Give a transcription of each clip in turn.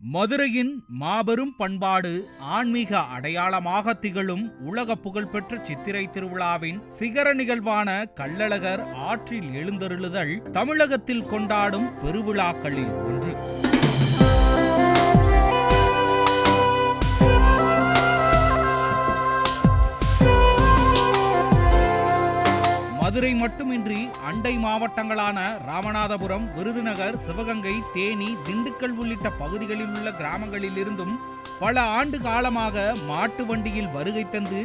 மதுரையின் மாபெரும் பண்பாடு ஆன்மீக அடையாளமாக திகழும் உலக புகழ்பெற்ற சித்திரை திருவிழாவின் சிகர நிகழ்வான கள்ளழகர் ஆற்றில் எழுந்தருளுதல் தமிழகத்தில் கொண்டாடும் பெருவிழாக்களில் ஒன்று. மதுரை மட்டுமின்றி அண்டை மாவட்டங்களான ராமநாதபுரம் விருதுநகர் சிவகங்கை தேனி திண்டுக்கல் உள்ளிட்ட பகுதிகளில் உள்ள கிராமங்களில் இருந்தும் பல ஆண்டு காலமாக மாட்டு வண்டியில் வருகை தந்து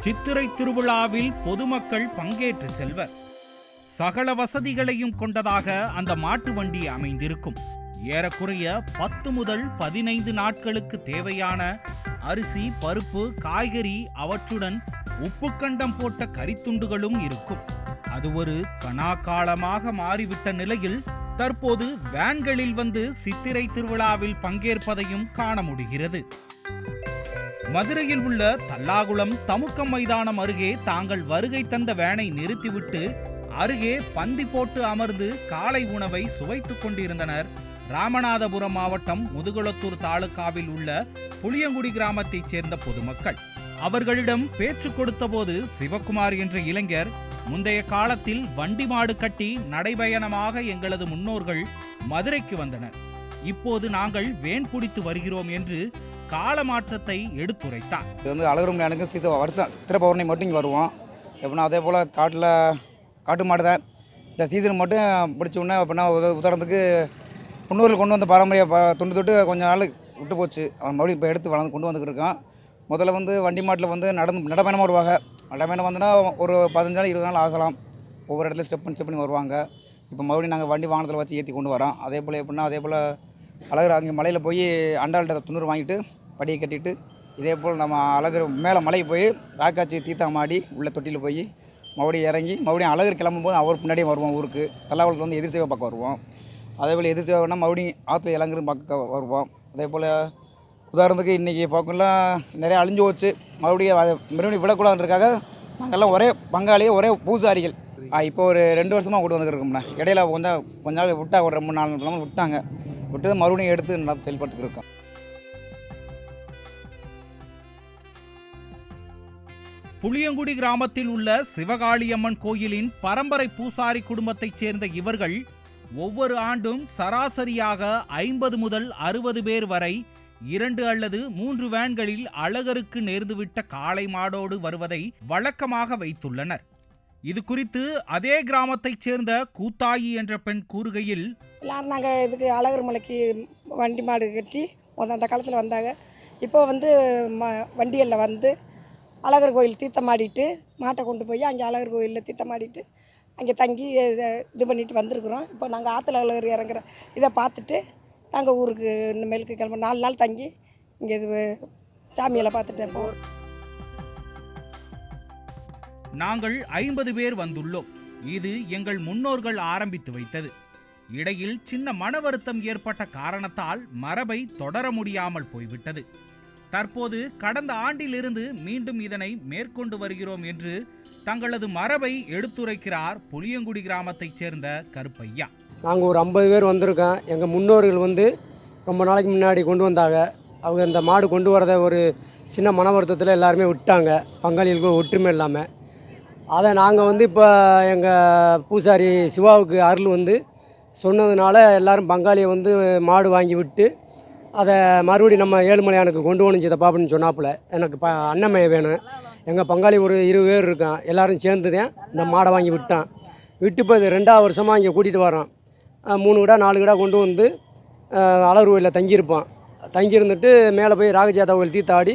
சித்திரை திருவிழாவில் பொதுமக்கள் பங்கேற்று செல்வர். சகல வசதிகளையும் கொண்டதாக அந்த மாட்டு வண்டி அமைந்திருக்கும். ஏறக்குறைய பத்து முதல் பதினைந்து நாட்களுக்கு தேவையான அரிசி பருப்பு காய்கறி அவற்றுடன் உப்புக்கண்டம் போட்ட கரித்துண்டுகளும் இருக்கும். அது ஒரு கனாக்காலமாக மாறிவிட்ட நிலையில் தற்போது வேன்களில் வந்து சித்திரை திருவிழாவில் பங்கேற்பதையும் காண முடிகிறது. மதுரையில் உள்ள தல்லாகுளம் தமுக்கம் மைதானம் அருகே தாங்கள் வருகை தந்த வேனை நிறுத்திவிட்டு அருகே பந்தி போட்டு அமர்ந்து காலை உணவை சுவைத்துக் கொண்டிருந்தனர். ராமநாதபுரம் மாவட்டம் முதுகுளத்தூர் தாலுகாவில் உள்ள புளியங்குடி கிராமத்தைச் சேர்ந்த பொதுமக்கள். அவர்களிடம் பேச்சு கொடுத்தபோது சிவகுமார் என்ற இளைஞர் முந்தைய காலத்தில் வண்டி மாடு கட்டி நடைபயணமாக எங்களது முன்னோர்கள் மதுரைக்கு வந்தனர். இப்போது நாங்கள் வேன் பிடித்து வருகிறோம் என்று கால மாற்றத்தை எடுத்துரைத்தார். இது வந்து அழகரும் எனக்கு சீச வருஷம் சித்திரை பௌர்ணமி மட்டும் இங்கே வருவோம். எப்படின்னா அதே போல் காட்டில் காட்டு மாடு தான். இந்த சீசன் மட்டும் பிடிச்ச உடனே அப்படின்னா உத உதாரணத்துக்கு முன்னோர்கள் கொண்டு வந்த பாரம்பரிய துண்டு தொண்டு தொட்டு கொஞ்ச நாள் விட்டு போச்சு. அவன் மறுபடியும் இப்போ எடுத்து வளர்ந்து கொண்டு வந்துக்கிட்டு இருக்கான். முதல்ல வந்து வண்டி மாட்டில் வந்து நடந்து நடைபயணமாக வருவாங்க நடைபயணம் வந்துன்னா ஒரு பதினஞ்சு நாள் இருபது நாள் ஆகலாம். ஒவ்வொரு இடத்துல ஸ்டெப் பண்ணி ஸ்டெப் பண்ணி வருவாங்க. இப்போ மறுபடியும் நாங்கள் வண்டி வாகனத்தில் வச்சு ஏற்றி கொண்டு வரோம். அதே போல் எப்படின்னா அதே போல் அழகர் அங்கே மலையில் போய் அண்டாள்கிட்ட துண்ணூறு வாங்கிட்டு படியை கட்டிட்டு இதே போல் நம்ம அழகர் மேலே மலைக்கு போய் ராக்காச்சி தீத்தா மாடி உள்ள தொட்டியில் போய் மறுபடியும் இறங்கி மறுபடியும் அழகர் கிளம்பும்போது அவர் முன்னாடியே வருவோம் ஊருக்கு. தல்லாவளத்தில் வந்து எதிர் சேவை பார்க்க வருவோம். அதே போல் எதிர் சேவைன்னா மறுபடியும் ஆற்றுல இறங்குறது பார்க்க வருவோம். அதே போல் உதாரணத்துக்கு இன்றைக்கி பார்க்கலாம் நிறைய அழிஞ்சு போச்சு. மறுபடியும் அதை மறுபடியும் விடக்கூடாதுன்றதுக்காக நாங்கள்லாம் ஒரே பங்காளியே ஒரே பூசாரிகள். இப்போ ஒரு ரெண்டு வருஷமாக கொண்டு வந்துருக்கோம்ண்ணா இடையில கொஞ்சம் கொஞ்ச நாள் விட்டா ஒரு ரெண்டு மூணு நாலு நாள் விட்டாங்க. விட்டு மறுபடியும் எடுத்து நல்லா செயல்பட்டு இருக்கோம். புளியங்குடி கிராமத்தில் உள்ள சிவகாளியம்மன் கோயிலின் பரம்பரை பூசாரி குடும்பத்தைச் சேர்ந்த இவர்கள் ஒவ்வொரு ஆண்டும் சராசரியாக ஐம்பது முதல் அறுபது பேர் வரை இரண்டு அல்லது மூன்று வேன்களில் அழகருக்கு நேர்ந்துவிட்ட காளை மாடோடு வருவதை வழக்கமாக வைத்துள்ளனர். இது குறித்து அதே கிராமத்தைச் சேர்ந்த கூத்தாயி என்ற பெண் கூறுகையில் எல்லாரும் நாங்கள் இதுக்கு அழகர் மலைக்கு வண்டி மாடு கட்டி முத அந்த காலத்தில் வந்தாங்க. இப்போ வந்து ம வண்டிகளில் வந்து அழகர் கோயில் தீர்த்தமாடிட்டு மாட்டை கொண்டு போய் அங்கே அழகர் கோயிலில் தீர்த்தமாடிட்டு அங்கே தங்கி இது இது பண்ணிட்டு வந்திருக்குறோம். இப்போ நாங்கள் ஆற்றுல அழகர் இறங்குற இதை பார்த்துட்டு நாங்கள் ஊருக்கு இனிமேலுக்கு கிளம்ப நாலு நாள் தங்கி இங்கே இது சாமியெல்லாம் பார்த்துட்டு போவோம் நாங்கள் ஐம்பது பேர் வந்துள்ளோம். இது எங்கள் முன்னோர்கள் ஆரம்பித்து வைத்தது. இடையில் சின்ன மன வருத்தம் ஏற்பட்ட காரணத்தால் மரபை தொடர முடியாமல் போய்விட்டது. தற்போது கடந்த ஆண்டிலிருந்து மீண்டும் இதனை மேற்கொண்டு வருகிறோம் என்று தங்களது மரபை எடுத்துரைக்கிறார் புளியங்குடி கிராமத்தைச் சேர்ந்த கருப்பையா. நாங்கள் ஒரு ஐம்பது பேர் வந்திருக்கோம். எங்கள் முன்னோர்கள் வந்து ரொம்ப நாளைக்கு முன்னாடி கொண்டு வந்தாங்க. அவங்க இந்த மாடு கொண்டு வரதை ஒரு சின்ன மன வருத்தத்தில் எல்லாருமே விட்டாங்க. பங்காளிகளுக்கு ஒற்றுமை இல்லாமல் அதை நாங்கள் வந்து இப்போ எங்கள் பூசாரி சிவாவுக்கு அருள் வந்து சொன்னதுனால எல்லாரும் பங்காளியை வந்து மாடு வாங்கி விட்டு அதை மறுபடியும் நம்ம ஏழுமலையானுக்கு கொண்டு போகணும் சித்தப்பா அப்படின்னு சொன்னாப்புல. எனக்கு ப அன்னமைய வேணும். எங்கள் பங்காளி ஒரு இருபது பேர் இருக்கான். எல்லோரும் சேர்ந்து தான் இந்த மாடை வாங்கி விட்டான். விட்டு இப்போ இது ரெண்டாவது வருஷமாக இங்கே கூட்டிகிட்டு வரோம் மூணு கிடா நாலு கிடா கொண்டு வந்து அழகர் கோயிலில் தங்கியிருப்பான். தங்கியிருந்துட்டு மேலே போய் ராகஜாதா கோயில் தீத்தாடி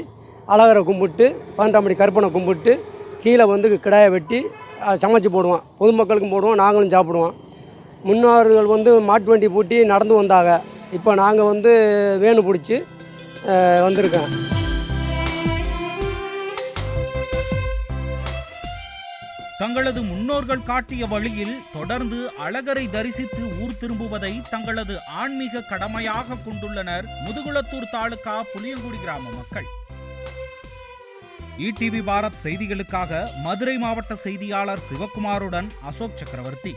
அழகரை கும்பிட்டு பன்னெண்டாம் படி கற்பனை கும்பிட்டு கீழே வந்து கிடாயை வெட்டி சமைச்சு போடுவோம் பொதுமக்களுக்கும் போடுவோம் நாங்களும் சாப்பிடுவோம். முன்னோர்கள் வந்து மாட்டு வண்டி பூட்டி நடந்து வந்தாங்க. இப்போ நாங்கள் வந்து வேணு பிடிச்சி வந்திருக்கோம். தங்களது முன்னோர்கள் காட்டிய வழியில் தொடர்ந்து அழகரை தரிசித்து ஊர் திரும்புவதை தங்களது ஆன்மீக கடமையாக கொண்டுள்ளனர் முதுகுளத்தூர் தாலுகா புளியங்குடி கிராம மக்கள். இடிவி பாரத் செய்திகளுக்காக மதுரை மாவட்ட செய்தியாளர் சிவகுமாருடன் அசோக் சக்கரவர்த்தி.